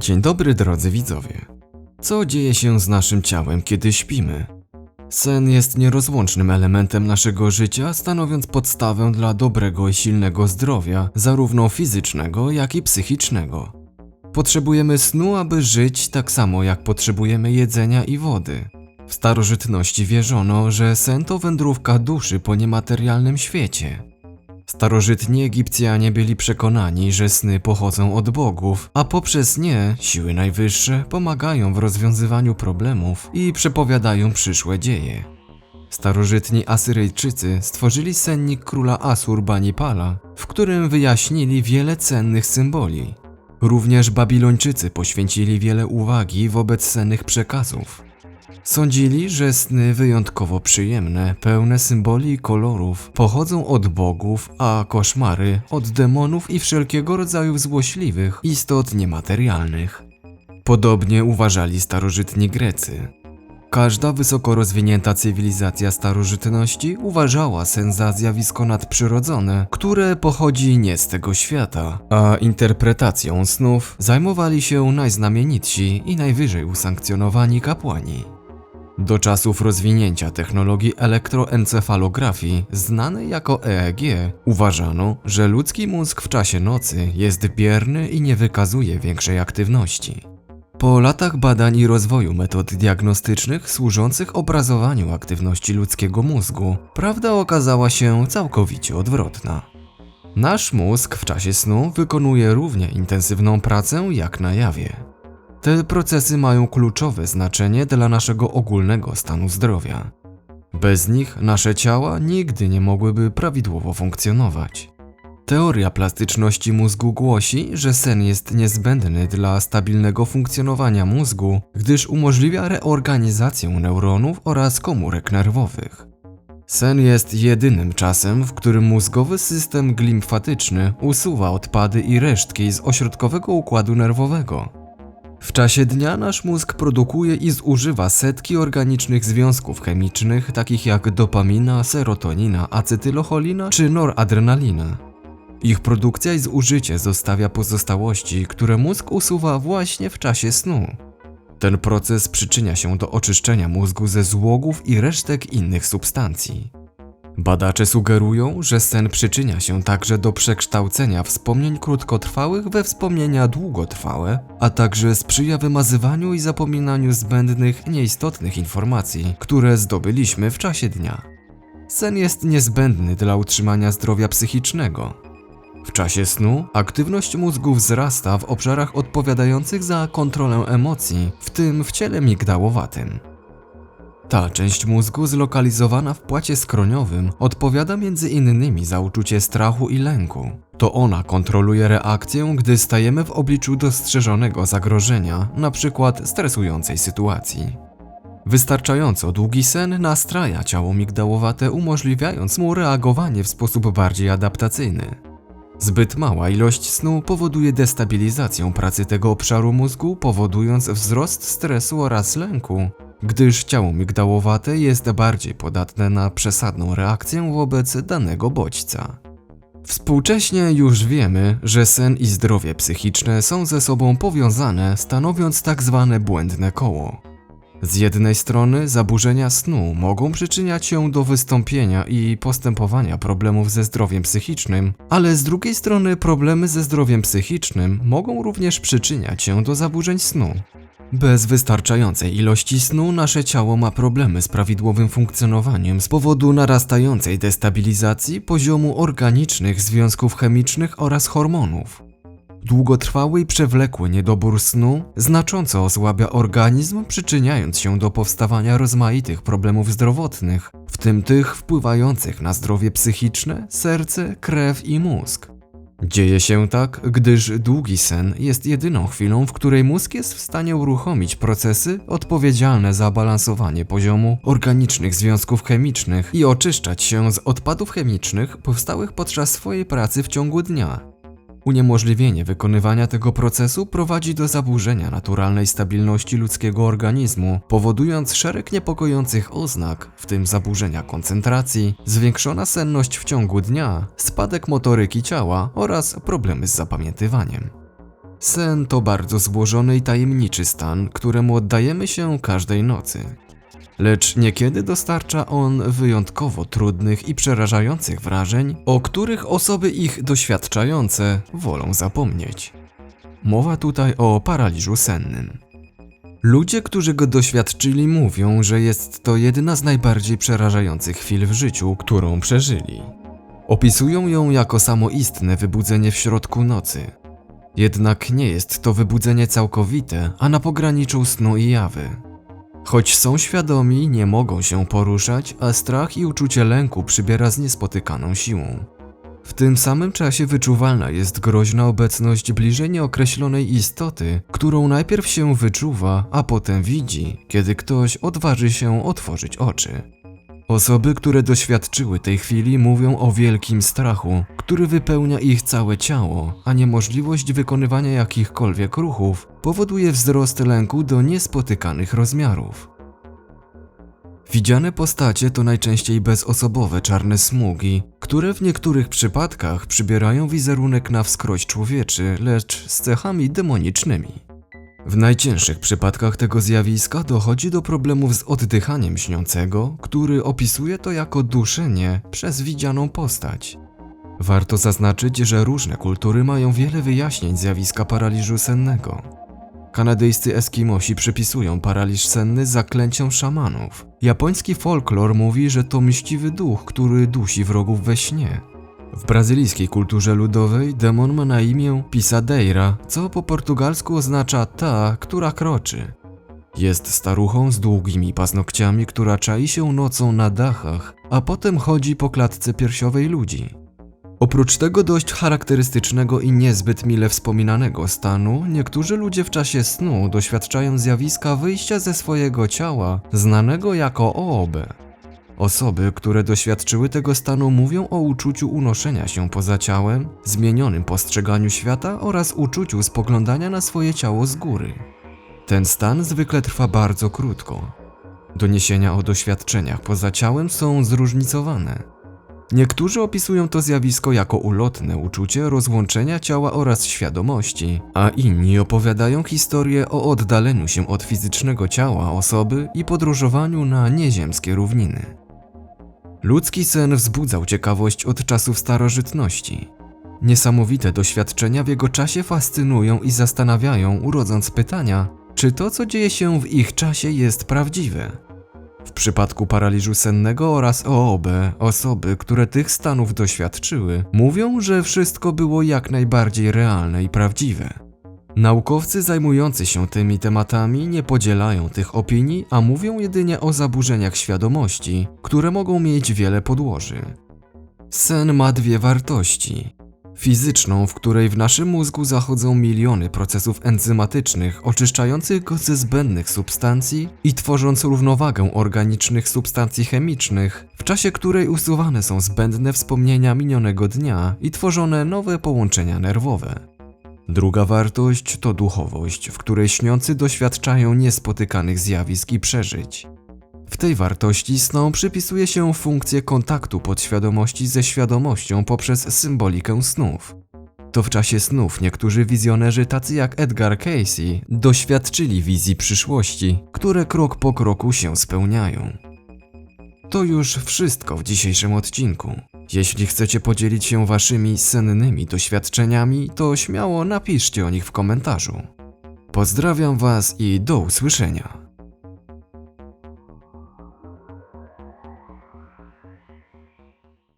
Dzień dobry drodzy widzowie. Co dzieje się z naszym ciałem, kiedy śpimy? Sen jest nierozłącznym elementem naszego życia, stanowiąc podstawę dla dobrego i silnego zdrowia, zarówno fizycznego, jak i psychicznego. Potrzebujemy snu, aby żyć, tak samo jak potrzebujemy jedzenia i wody. W starożytności wierzono, że sen to wędrówka duszy po niematerialnym świecie. Starożytni Egipcjanie byli przekonani, że sny pochodzą od bogów, a poprzez nie siły najwyższe pomagają w rozwiązywaniu problemów i przepowiadają przyszłe dzieje. Starożytni Asyryjczycy stworzyli sennik króla Asur Banipala, w którym wyjaśnili wiele cennych symboli. Również Babilończycy poświęcili wiele uwagi wobec sennych przekazów. Sądzili, że sny wyjątkowo przyjemne, pełne symboli i kolorów, pochodzą od bogów, a koszmary od demonów i wszelkiego rodzaju złośliwych istot niematerialnych. Podobnie uważali starożytni Grecy. Każda wysoko rozwinięta cywilizacja starożytności uważała sen za zjawisko nadprzyrodzone, które pochodzi nie z tego świata, a interpretacją snów zajmowali się najznamienitsi i najwyżej usankcjonowani kapłani. Do czasów rozwinięcia technologii elektroencefalografii, znanej jako EEG, uważano, że ludzki mózg w czasie nocy jest bierny i nie wykazuje większej aktywności. Po latach badań i rozwoju metod diagnostycznych służących obrazowaniu aktywności ludzkiego mózgu, prawda okazała się całkowicie odwrotna. Nasz mózg w czasie snu wykonuje równie intensywną pracę jak na jawie. Te procesy mają kluczowe znaczenie dla naszego ogólnego stanu zdrowia. Bez nich nasze ciała nigdy nie mogłyby prawidłowo funkcjonować. Teoria plastyczności mózgu głosi, że sen jest niezbędny dla stabilnego funkcjonowania mózgu, gdyż umożliwia reorganizację neuronów oraz komórek nerwowych. Sen jest jedynym czasem, w którym mózgowy system glimfatyczny usuwa odpady i resztki z ośrodkowego układu nerwowego. W czasie dnia nasz mózg produkuje i zużywa setki organicznych związków chemicznych, takich jak dopamina, serotonina, acetylocholina czy noradrenalina. Ich produkcja i zużycie zostawia pozostałości, które mózg usuwa właśnie w czasie snu. Ten proces przyczynia się do oczyszczenia mózgu ze złogów i resztek innych substancji. Badacze sugerują, że sen przyczynia się także do przekształcenia wspomnień krótkotrwałych we wspomnienia długotrwałe, a także sprzyja wymazywaniu i zapominaniu zbędnych, nieistotnych informacji, które zdobyliśmy w czasie dnia. Sen jest niezbędny dla utrzymania zdrowia psychicznego. W czasie snu aktywność mózgu wzrasta w obszarach odpowiadających za kontrolę emocji, w tym w ciele migdałowatym. Ta część mózgu zlokalizowana w płacie skroniowym odpowiada między innymi za uczucie strachu i lęku. To ona kontroluje reakcję, gdy stajemy w obliczu dostrzeżonego zagrożenia, np. stresującej sytuacji. Wystarczająco długi sen nastraja ciało migdałowate, umożliwiając mu reagowanie w sposób bardziej adaptacyjny. Zbyt mała ilość snu powoduje destabilizację pracy tego obszaru mózgu, powodując wzrost stresu oraz lęku, gdyż ciało migdałowate jest bardziej podatne na przesadną reakcję wobec danego bodźca. Współcześnie już wiemy, że sen i zdrowie psychiczne są ze sobą powiązane, stanowiąc tak zwane błędne koło. Z jednej strony zaburzenia snu mogą przyczyniać się do wystąpienia i postępowania problemów ze zdrowiem psychicznym, ale z drugiej strony problemy ze zdrowiem psychicznym mogą również przyczyniać się do zaburzeń snu. Bez wystarczającej ilości snu nasze ciało ma problemy z prawidłowym funkcjonowaniem z powodu narastającej destabilizacji poziomu organicznych związków chemicznych oraz hormonów. Długotrwały i przewlekły niedobór snu znacząco osłabia organizm, przyczyniając się do powstawania rozmaitych problemów zdrowotnych, w tym tych wpływających na zdrowie psychiczne, serce, krew i mózg. Dzieje się tak, gdyż długi sen jest jedyną chwilą, w której mózg jest w stanie uruchomić procesy odpowiedzialne za balansowanie poziomu organicznych związków chemicznych i oczyszczać się z odpadów chemicznych powstałych podczas swojej pracy w ciągu dnia. Uniemożliwienie wykonywania tego procesu prowadzi do zaburzenia naturalnej stabilności ludzkiego organizmu, powodując szereg niepokojących oznak, w tym zaburzenia koncentracji, zwiększona senność w ciągu dnia, spadek motoryki ciała oraz problemy z zapamiętywaniem. Sen to bardzo złożony i tajemniczy stan, któremu oddajemy się każdej nocy. Lecz niekiedy dostarcza on wyjątkowo trudnych i przerażających wrażeń, o których osoby ich doświadczające wolą zapomnieć. Mowa tutaj o paraliżu sennym. Ludzie, którzy go doświadczyli, mówią, że jest to jedna z najbardziej przerażających chwil w życiu, którą przeżyli. Opisują ją jako samoistne wybudzenie w środku nocy. Jednak nie jest to wybudzenie całkowite, a na pograniczu snu i jawy. Choć są świadomi, nie mogą się poruszać, a strach i uczucie lęku przybiera z niespotykaną siłą. W tym samym czasie wyczuwalna jest groźna obecność bliżej nieokreślonej istoty, którą najpierw się wyczuwa, a potem widzi, kiedy ktoś odważy się otworzyć oczy. Osoby, które doświadczyły tej chwili, mówią o wielkim strachu, który wypełnia ich całe ciało, a niemożliwość wykonywania jakichkolwiek ruchów powoduje wzrost lęku do niespotykanych rozmiarów. Widziane postacie to najczęściej bezosobowe czarne smugi, które w niektórych przypadkach przybierają wizerunek na wskroś człowieczy, lecz z cechami demonicznymi. W najcięższych przypadkach tego zjawiska dochodzi do problemów z oddychaniem śniącego, który opisuje to jako duszenie przez widzianą postać. Warto zaznaczyć, że różne kultury mają wiele wyjaśnień zjawiska paraliżu sennego. Kanadyjscy Eskimosi przypisują paraliż senny zaklęciom szamanów. Japoński folklor mówi, że to mściwy duch, który dusi wrogów we śnie. W brazylijskiej kulturze ludowej demon ma na imię Pisadeira, co po portugalsku oznacza ta, która kroczy. Jest staruchą z długimi paznokciami, która czai się nocą na dachach, a potem chodzi po klatce piersiowej ludzi. Oprócz tego dość charakterystycznego i niezbyt mile wspominanego stanu, niektórzy ludzie w czasie snu doświadczają zjawiska wyjścia ze swojego ciała, znanego jako OOB. Osoby, które doświadczyły tego stanu, mówią o uczuciu unoszenia się poza ciałem, zmienionym postrzeganiu świata oraz uczuciu spoglądania na swoje ciało z góry. Ten stan zwykle trwa bardzo krótko. Doniesienia o doświadczeniach poza ciałem są zróżnicowane. Niektórzy opisują to zjawisko jako ulotne uczucie rozłączenia ciała oraz świadomości, a inni opowiadają historię o oddaleniu się od fizycznego ciała osoby i podróżowaniu na nieziemskie równiny. Ludzki sen wzbudzał ciekawość od czasów starożytności. Niesamowite doświadczenia w jego czasie fascynują i zastanawiają, urodząc pytania, czy to, co dzieje się w ich czasie, jest prawdziwe. W przypadku paraliżu sennego oraz OOB, osoby, które tych stanów doświadczyły, mówią, że wszystko było jak najbardziej realne i prawdziwe. Naukowcy zajmujący się tymi tematami nie podzielają tych opinii, a mówią jedynie o zaburzeniach świadomości, które mogą mieć wiele podłoży. Sen ma dwie wartości. Fizyczną, w której w naszym mózgu zachodzą miliony procesów enzymatycznych oczyszczających go ze zbędnych substancji i tworząc równowagę organicznych substancji chemicznych, w czasie której usuwane są zbędne wspomnienia minionego dnia i tworzone nowe połączenia nerwowe. Druga wartość to duchowość, w której śniący doświadczają niespotykanych zjawisk i przeżyć. W tej wartości snom przypisuje się funkcję kontaktu podświadomości ze świadomością poprzez symbolikę snów. To w czasie snów niektórzy wizjonerzy tacy jak Edgar Casey doświadczyli wizji przyszłości, które krok po kroku się spełniają. To już wszystko w dzisiejszym odcinku. Jeśli chcecie podzielić się waszymi sennymi doświadczeniami, to śmiało napiszcie o nich w komentarzu. Pozdrawiam Was i do usłyszenia.